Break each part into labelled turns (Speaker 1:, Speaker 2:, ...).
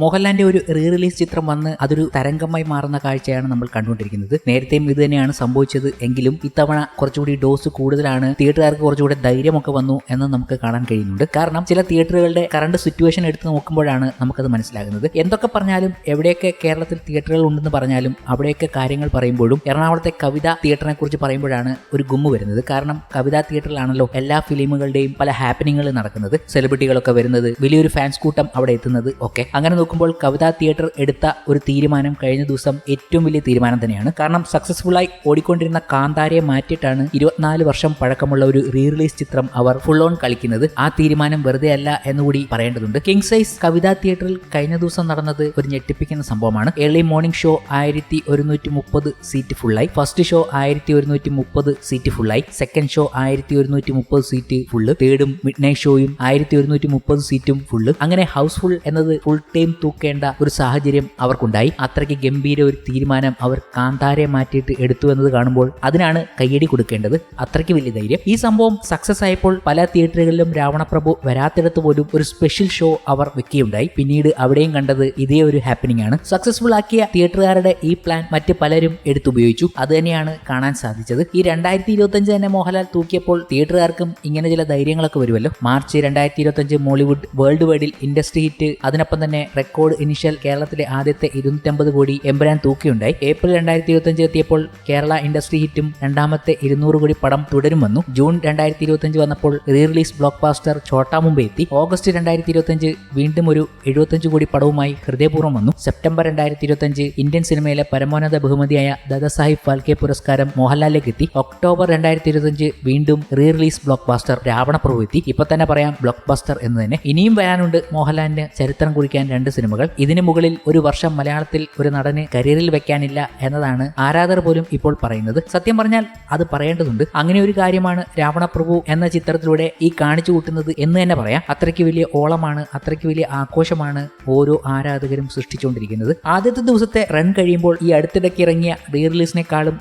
Speaker 1: മോഹൻലാലിന്റെ ഒരു re release ചിത്രം വന്ന് അതൊരു തരംഗമായി മാറുന്ന കാഴ്ചയാണ് നമ്മൾ കണ്ടുകൊണ്ടിരിക്കുന്നത്. നേരത്തെയും ഇത് തന്നെയാണ് സംഭവിച്ചത് എങ്കിലും ഇത്തവണ കുറച്ചുകൂടി ഡോസ് കൂടുതലാണ്. തിയേറ്ററുകാർക്ക് കുറച്ചുകൂടി ധൈര്യമൊക്കെ വന്നു എന്ന് നമുക്ക് കാണാൻ കഴിയുന്നുണ്ട്. കാരണം ചില തിയേറ്ററുകളുടെ കറണ്ട് സിറ്റുവേഷൻ എടുത്ത് നോക്കുമ്പോഴാണ് നമുക്കത് മനസ്സിലാകുന്നത്. എന്തൊക്കെ പറഞ്ഞാലും എവിടെയൊക്കെ കേരളത്തിൽ തിയേറ്ററുകൾ ഉണ്ടെന്ന് പറഞ്ഞാലും അവിടെയൊക്കെ കാര്യങ്ങൾ പറയുമ്പോഴും എറണാകുളത്തെ കവിത തിയേറ്ററിനെ കുറിച്ച് പറയുമ്പോഴാണ് ഒരു ഗുമ്മ വരുന്നത്. കാരണം കവിതാ തിയേറ്ററിലാണല്ലോ എല്ലാ ഫിലിമുകളുടെയും പല ഹാപ്പനിങ്ങുകൾ നടക്കുന്നത്. സെലിബ്രിറ്റികളൊക്കെ വരുന്നത് വലിയൊരു ഫാൻസ് കൂട്ടം അവിടെ എത്തുന്നത് ഒക്കെ. അങ്ങനെ നോക്കുമ്പോൾ കവിതാ തിയേറ്റർ എടുത്ത ഒരു തീരുമാനം കഴിഞ്ഞ ദിവസം ഏറ്റവും വലിയ തീരുമാനം തന്നെയാണ്. കാരണം സക്സസ്ഫുൾ ആയി ഓടിക്കൊണ്ടിരുന്ന കാന്താരയെ മാറ്റിയിട്ടാണ് ഇരുപത്തിനാല് വർഷം പഴക്കമുള്ള ഒരു റീ റിലീസ് ചിത്രം അവർ ഫുൾ ഓൺ കളിക്കുന്നത്. ആ തീരുമാനം വെറുതെ അല്ല എന്നുകൂടി പറയേണ്ടതുണ്ട്. കിങ് സൈസ് കവിതാ തിയേറ്ററിൽ കഴിഞ്ഞ ദിവസം നടന്നത് ഒരു ഞെട്ടിപ്പിക്കുന്ന സംഭവമാണ്. ഏർലി മോർണിംഗ് ഷോ ആയിരത്തി ഒരുന്നൂറ്റി മുപ്പത് സീറ്റ് ഫുള്ളായി ഫസ്റ്റ് ഷോ ആയിരത്തി ഒരുന്നൂറ്റി മുപ്പത് സീറ്റ് ഫുള്ളായി സെക്കൻഡ് ഷോ ആയിരത്തി ഒരുന്നൂറ്റി മുപ്പത് സീറ്റ് ഫുള്ള് തേർഡും മിഡ് നൈറ്റ് ഷോയും ആയിരത്തി ഒരുന്നൂറ്റി മുപ്പത് സീറ്റും ഫുള്ള് അങ്ങനെ ഹൗസ്ഫുൾ എന്നത് ഫുൾ ടൈം തൂക്കേണ്ട ഒരു സാഹചര്യം അവർക്കുണ്ടായി. അത്രയ്ക്ക് ഗംഭീര ഒരു തീരുമാനം അവർ കാന്താരെ മാറ്റിയിട്ട് എടുത്തു എന്നത് കാണുമ്പോൾ അതിനാണ് കയ്യടി കൊടുക്കേണ്ടത്. അത്രയ്ക്ക് വലിയ ധൈര്യം. ഈ സംഭവം സക്സസ് ആയപ്പോൾ പല തിയേറ്ററുകളിലും രാവണപ്രഭു വരാത്തിടത്ത് പോലും ഒരു സ്പെഷ്യൽ ഷോ അവർ വെക്കുകയുണ്ടായി. പിന്നീട് അവിടെയും കണ്ടത് ഇതേ ഒരു ഹാപ്പനിങ് ആണ്. സക്സസ്ഫുൾ ആക്കിയ തിയേറ്ററുകാരുടെ ഈ പ്ലാൻ മറ്റ് പലരും എടുത്തുപയോഗിച്ചു. അത് തന്നെയാണ് കാണാൻ സാധിച്ചത്. ഈ രണ്ടായിരത്തി ഇരുപത്തഞ്ച് തന്നെ മോഹൻലാൽ തൂക്കിയപ്പോൾ തിയേറ്ററുകാർക്കും ഇങ്ങനെ ചില ധൈര്യങ്ങളൊക്കെ വരുമല്ലോ. മാർച്ച് രണ്ടായിരത്തി ഇരുപത്തഞ്ച് മോളിവുഡ് വേൾഡ് വൈഡിൽ ഇൻഡസ്ട്രി ഹിറ്റ് അതിനൊപ്പം തന്നെ റെക്കോർഡ് ഇനിഷ്യൽ കേരളത്തിലെ ആദ്യത്തെ ഇരുന്നൂറ്റമ്പത് കോടി എമ്പരാൻ തൂക്കിയുണ്ടായി. ഏപ്രിൽ രണ്ടായിരത്തി ഇരുപത്തഞ്ച് എത്തിയപ്പോൾ കേരള ഇൻഡസ്ട്രി ഹിറ്റും രണ്ടാമത്തെ ഇരുന്നൂറ് കോടി പടം തുടരും വന്നു ജൂൺ രണ്ടായിരത്തി ഇരുപത്തഞ്ച് വന്നപ്പോൾ re release blockbuster Chhota Mumbai എത്തി. ഓഗസ്റ്റ് രണ്ടായിരത്തി ഇരുപത്തഞ്ച് വീണ്ടും ഒരു എഴുപത്തഞ്ച് കോടി പടവുമായി ഹൃദയപൂർവം വന്നു സെപ്റ്റംബർ രണ്ടായിരത്തി ഇരുപത്തഞ്ച് ഇന്ത്യൻ സിനിമയിലെ പരമോന്നത ബഹുമതിയായ ദാദാസാഹിബ് ഫാൽക്കെ പുരസ്കാരം മോഹൻലാലിലേക്ക് എത്തി. ഒക്ടോബർ രണ്ടായിരത്തി ഇരുപത്തഞ്ച് വീണ്ടും re release blockbuster Ravanaprabhu എത്തി. ഇപ്പൊ തന്നെ പറയാം ബ്ലോക്ക് ബാസ്റ്റർ എന്ന് തന്നെ. ഇനിയും വരാനുണ്ട് മോഹൻലാലിന് ചരിത്രം കുറിക്കാൻ രണ്ട് സിനിമകൾ. ഇതിനു മുകളിൽ ഒരു വർഷം മലയാളത്തിൽ ഒരു നടന് കരിയറിൽ വെക്കാനില്ല എന്നതാണ് ആരാധർ പോലും ഇപ്പോൾ പറയുന്നത്. സത്യം പറഞ്ഞാൽ അത് പറയേണ്ടതുണ്ട്. അങ്ങനെ ഒരു കാര്യമാണ് രാവണപ്രഭു എന്ന ചിത്രത്തിലൂടെ ഈ കാണിച്ചു കൂട്ടുന്നത് എന്ന് തന്നെ പറയാം. അത്രയ്ക്ക് വലിയ ഓളമാണ് അത്രയ്ക്ക് വലിയ ആഘോഷമാണ് ഓരോ ആരാധകരും സൃഷ്ടിച്ചുകൊണ്ടിരിക്കുന്നത്. ആദ്യത്തെ ദിവസത്തെ റൺ കഴിയുമ്പോൾ ഈ അടുത്തിടയ്ക്ക് ഇറങ്ങിയ റീ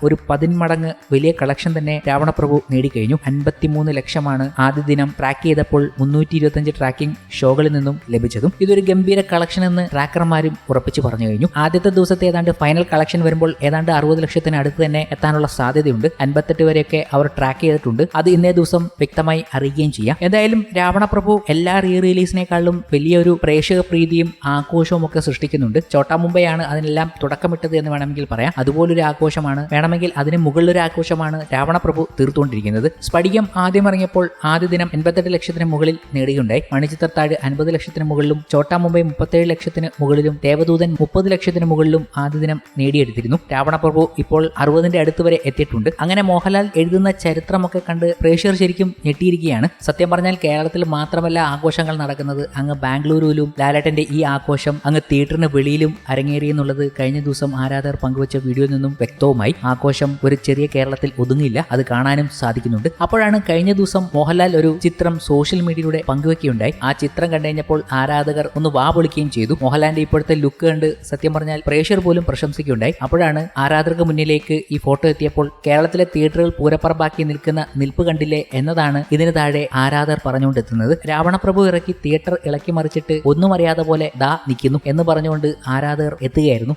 Speaker 1: ഒരു പതിന്മടങ്ങ് വലിയ കളക്ഷൻ തന്നെ രാവണപ്രഭു നേടിക്കഴിഞ്ഞു. അൻപത്തിമൂന്ന് ലക്ഷമാണ് ആദ്യ ദിനം ട്രാക്ക് ചെയ്തപ്പോൾ മുന്നൂറ്റി ഇരുപത്തഞ്ച് ട്രാക്കിംഗ് ഷോകളിൽ നിന്നും ലഭിച്ചതും. ഇതൊരു ഗംഭീര കളക്ഷൻ എന്ന് ട്രാക്കർമാരും ഉറപ്പിച്ചു പറഞ്ഞു കഴിഞ്ഞു. ആദ്യത്തെ ദിവസത്തെ ഏതാണ്ട് ഫൈനൽ കളക്ഷൻ വരുമ്പോൾ ഏതാണ്ട് അറുപത് ലക്ഷത്തിന് അടുത്ത് തന്നെ എത്താനുള്ള സാധ്യതയുണ്ട്. അൻപത്തെട്ട് വരെയൊക്കെ അവർ ട്രാക്ക് ചെയ്തിട്ടുണ്ട്. അത് ഇന്നേ ദിവസം വ്യക്തമായി അറിയുകയും ചെയ്യാം. എന്തായാലും രാവണപ്രഭു എല്ലാ റീ റിലീസിനേക്കാളും വലിയൊരു പ്രേക്ഷക പ്രീതിയും ആഘോഷവും ഒക്കെ സൃഷ്ടിക്കുന്നുണ്ട്. ചോട്ടാ മുംബൈയാണ് അതിനെല്ലാം തുടക്കമിട്ടത് എന്ന് വേണമെങ്കിൽ പറയാം. അതുപോലൊരു ആഘോഷമാണ് വേണമെങ്കിൽ അതിന് മുകളിലൊരു ആഘോഷമാണ് രാവണപ്രഭു തീർത്തുകൊണ്ടിരിക്കുന്നത്. സ്പടികം ആദ്യം ഇറങ്ങിയപ്പോൾ ആദ്യ ദിനം എൺപത്തെട്ട് ലക്ഷത്തിന് മുകളിൽ നേടുകയുണ്ടായി. മണിച്ചിത്രത്താഴ് അൻപത് ലക്ഷത്തിന് മുകളിലും ചോട്ടാ മുംബൈ മുപ്പത്തേഴ് ലക്ഷത്തിന് മുകളിലും ദേവദൂതൻ മുപ്പത് ലക്ഷത്തിന് മുകളിലും ആദ്യ ദിനം നേടിയെടുത്തിരുന്നു. രാവണപ്രഭു ഇപ്പോൾ അറുപതിന്റെ അടുത്ത് വരെ എത്തിയിട്ടുണ്ട്. അങ്ങനെ മോഹൻലാൽ എഴുതുന്ന ചരിത്രമൊക്കെ കണ്ട് പ്രേക്ഷകർ ശരിക്കും ഞെട്ടിയിരിക്കുകയാണ്. സത്യം പറഞ്ഞാൽ കേരളത്തിൽ മാത്രമല്ല ആഘോഷങ്ങൾ നടക്കുന്നത് അങ്ങ് ബാംഗ്ലൂരുവിലും ലാലേട്ടന്റെ ഈ ആഘോഷം അങ്ങ് തിയേറ്ററിന് വെളിയിലും അരങ്ങേറി എന്നുള്ളത് കഴിഞ്ഞ ദിവസം ആരാധകർ പങ്കുവച്ച വീഡിയോയിൽ നിന്നും വ്യക്തവുമായി. ആഘോഷം ഒരു ചെറിയ കേരളത്തിൽ ഒതുങ്ങില്ല അത് കാണാനും സാധിക്കുന്നുണ്ട്. അപ്പോഴാണ് കഴിഞ്ഞ ദിവസം മോഹൻലാൽ ഒരു ചിത്രം സോഷ്യൽ മീഡിയയിലൂടെ പങ്കുവെക്കുകയുണ്ടായി. ആ ചിത്രം കണ്ടുകഴിഞ്ഞപ്പോൾ ആരാധകർ ഒന്ന് വാ പൊളിക്കുകയും ചെയ്തു. മോഹൻലാലിന്റെ ഇപ്പോഴത്തെ ലുക്ക് കണ്ട് സത്യം പറഞ്ഞാൽ പ്രേക്ഷകർ പോലും പ്രശംസിക്കുകയുണ്ടായി. അപ്പോഴാണ് ആരാധകർക്ക് മുന്നിലേക്ക് ഈ ഫോട്ടോ എത്തിയപ്പോൾ കേരളത്തിലെ തിയേറ്ററുകൾ പൂരപ്പറമ്പാക്കി നിൽക്കുന്ന നിൽപ്പ് കണ്ടില്ലേ എന്നതാണ് ഇതിന് താഴെ ആരാധകർ പറഞ്ഞുകൊണ്ടെത്തുന്നത്. രാവണപ്രഭു ഇറക്കി തിയേറ്റർ ഇളക്കി മറിച്ചിട്ട് ഒന്നും അറിയാതെ പോലെ ദാ നിൽക്കുന്നു എന്ന് പറഞ്ഞുകൊണ്ട് ആരാധകർ എത്തുകയായിരുന്നു.